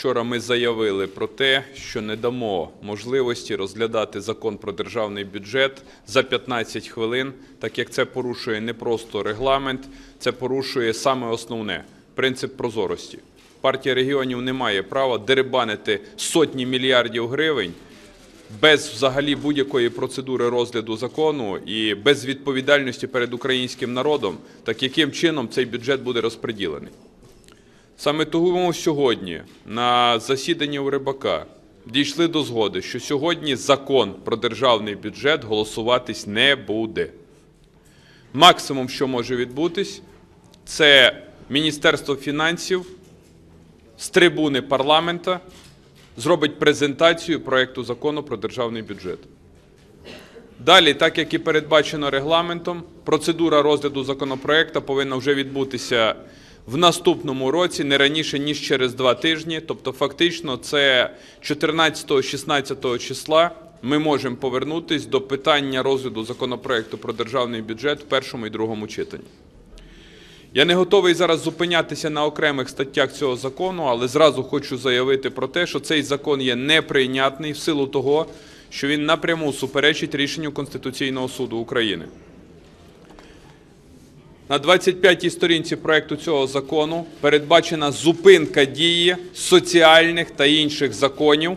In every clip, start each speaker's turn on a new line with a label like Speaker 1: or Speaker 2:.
Speaker 1: Вчора ми заявили про те, що не дамо можливості розглядати закон про державний бюджет за 15 хвилин, так як це порушує не просто регламент, це порушує саме основне принцип прозорості. Партія регіонів не має права дерибанити сотні мільярдів гривень без взагалі будь-якої процедури розгляду закону і без відповідальності перед українським народом, так яким чином цей бюджет буде розподілений. Саме тому сьогодні на засіданні у Рибака дійшли до згоди, що сьогодні закон про державний бюджет голосуватись не буде. Максимум, що може відбутись, це Міністерство фінансів з трибуни парламента зробить презентацію проекту закону про державний бюджет. Далі, так як і передбачено регламентом, процедура розгляду законопроекту повинна вже відбутися в наступному році, не раніше ніж через два тижні. Тобто, фактично, це 14-16 числа ми можемо повернутись до питання розгляду законопроекту про державний бюджет в першому і другому читанні. Я не готовий зараз зупинятися на окремих статтях цього закону, але зразу хочу заявити про те, що цей закон є неприйнятний в силу того, що він напряму суперечить рішенню Конституційного суду України. На 25-й сторінці проекту цього закону передбачена зупинка дії соціальних та інших законів,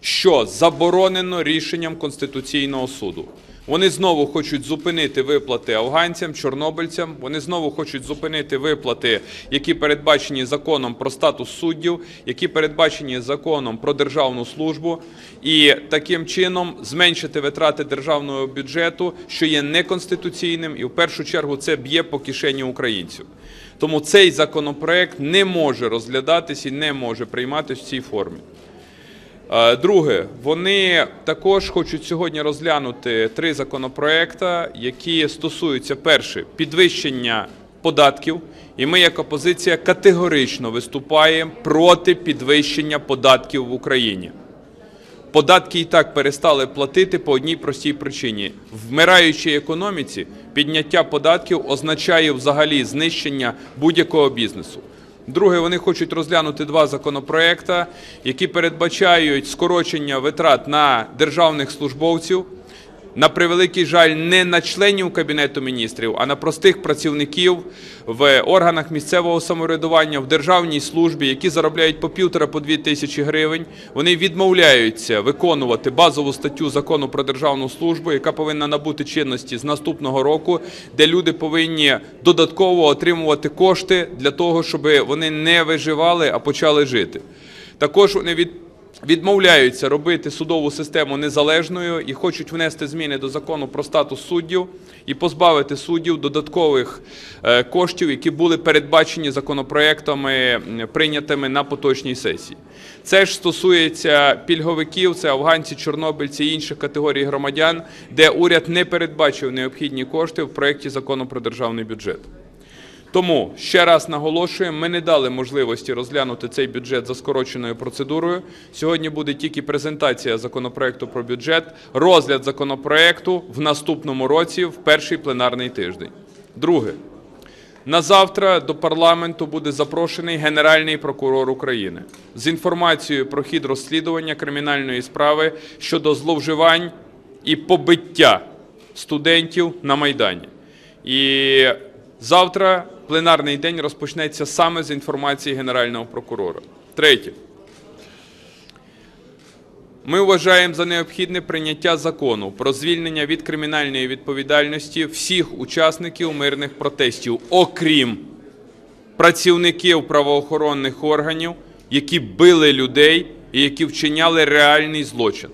Speaker 1: що заборонено рішенням Конституційного суду. Вони знову хочуть зупинити виплати афганцям, чорнобильцям. Вони знову хочуть зупинити виплати, які передбачені законом про статус суддів, які передбачені законом про державну службу, і таким чином зменшити витрати державного бюджету, що є неконституційним, і в першу чергу це б'є по кишені українців. Тому цей законопроект не може розглядатись і не може прийматися в цій формі. Е, Друге, вони також хочуть сьогодні розглянути три законопроекти, які стосуються перше підвищення податків. І ми, як опозиція, категорично виступаємо проти підвищення податків в Україні. Податки і так перестали платити по одній простій причині: вмираючій економіці підняття податків означає взагалі знищення будь-якого бізнесу. Друге, вони хочуть розглянути два законопроекти, які передбачають скорочення витрат на державних службовців. На превеликий жаль, не на членів Кабінету міністрів, а на простих працівників в органах місцевого самоврядування, в державній службі, які заробляють по півтора по дві тисячі гривень. Вони відмовляються виконувати базову статтю закону про державну службу, яка повинна набути чинності з наступного року, де люди повинні додатково отримувати кошти для того, щоб вони не виживали, а почали жити. Також вони від відмовляються робити судову систему незалежною і хочуть внести зміни до закону про статус суддів і позбавити суддів додаткових е, коштів, які були передбачені законопроектами, прийнятими на поточній сесії. Це ж стосується пільговиків, це афганці, чорнобильці і інших категорій громадян, де уряд не передбачив необхідні кошти в проєкті закону про державний бюджет. Тому ще раз наголошуємо, ми не дали можливості розглянути цей бюджет за скороченою процедурою. Сьогодні буде тільки презентація законопроекту про бюджет, розгляд законопроекту в наступному році в перший пленарний тиждень. Друге. На завтра до парламенту буде запрошений Генеральний прокурор України з інформацією про хід розслідування кримінальної справи щодо зловживань і побиття студентів на Майдані. І завтра пленарний день розпочнеться саме з інформації Генерального прокурора. Третє. Ми вважаємо за необхідне прийняття закону про звільнення від кримінальної відповідальності всіх учасників мирних протестів, окрім працівників правоохоронних органів, які били людей і які вчиняли реальний злочин.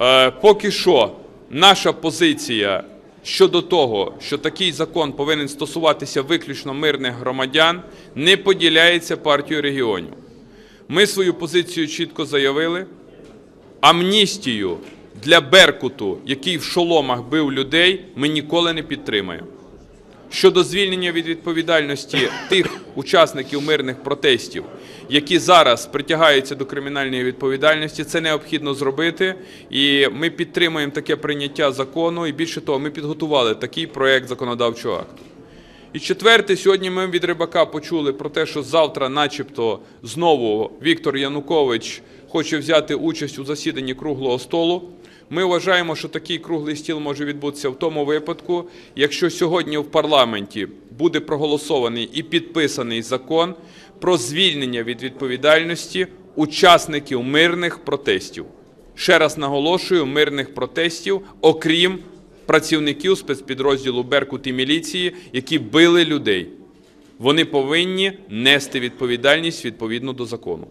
Speaker 1: Е, Поки що наша позиція щодо того, що такий закон повинен стосуватися виключно мирних громадян, не поділяється партією регіонів. Ми свою позицію чітко заявили. Амністію для Беркуту, який в шоломах бив людей, ми ніколи не підтримаємо. Щодо звільнення від відповідальності тих учасників мирних протестів, які зараз притягаються до кримінальної відповідальності, це необхідно зробити. І ми підтримуємо таке прийняття закону. І більше того, ми підготували такий проект законодавчого акту. І четверте, сьогодні ми від Рибака почули про те, що завтра, начебто, знову Віктор Янукович хоче взяти участь у засіданні круглого столу. Ми вважаємо, що такий круглий стіл може відбутися в тому випадку, якщо сьогодні в парламенті буде проголосований і підписаний закон про звільнення від відповідальності учасників мирних протестів. Ще раз наголошую, мирних протестів, окрім працівників спецпідрозділу Беркут і міліції, які били людей. Вони повинні нести відповідальність відповідно до закону.